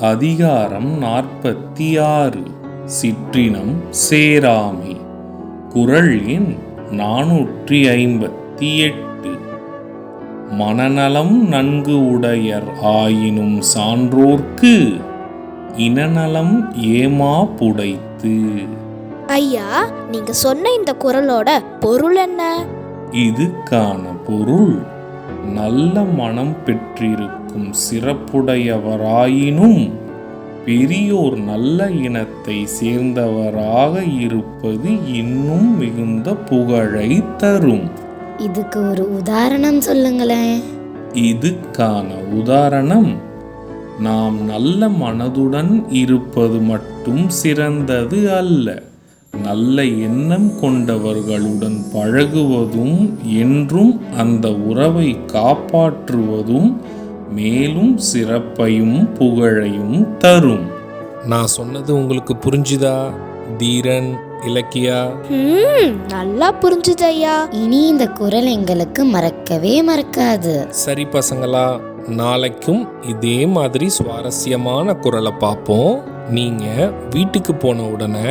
அதிகாரம் நாற்பத்தி ஆறு சிற்றினம் சேராமை. குரல் எண் நானூற்றி ஐம்பத்தி எட்டு மனநலம் நன்கு உடையர் ஆயினும் சான்றோர்க்கு இனநலம் ஏமா புடைத்து? ஐயா நீங்க சொன்ன இந்த குரலோட பொருள் என்ன? இதுக்கான பொருள் நல்ல மனம் பெற்றிருக்கும் சிறப்புடையவராயினும் பெரியோர் நல்ல இனத்தை சேர்ந்தவராக இருப்பது இன்னும் மிகுந்த புகழை தரும். இதுக்கு ஒரு உதாரணம் சொல்லுங்களேன். இதுக்கான உதாரணம் நாம் நல்ல மனதுடன் இருப்பது மட்டும் சிறந்தது அல்ல. நல்ல எண்ணம் கொண்டவர்களுடன் பழகுவதும் என்றும் அந்த உறவை காப்பாற்றுவதும் மேலும் சிறப்பையும் புகழையும் தரும். நான் சொன்னது உங்களுக்கு புரிஞ்சுதா தீரன் இலக்கியா? நல்லா புரிஞ்சுது ஐயா இனி இந்த குரல் எங்களுக்கு மறக்கவே மறக்காது. சரி பசங்களா நாளைக்கும் இதே மாதிரி சுவாரஸ்யமான குரலை பார்ப்போம். நீங்க வீட்டுக்கு போன உடனே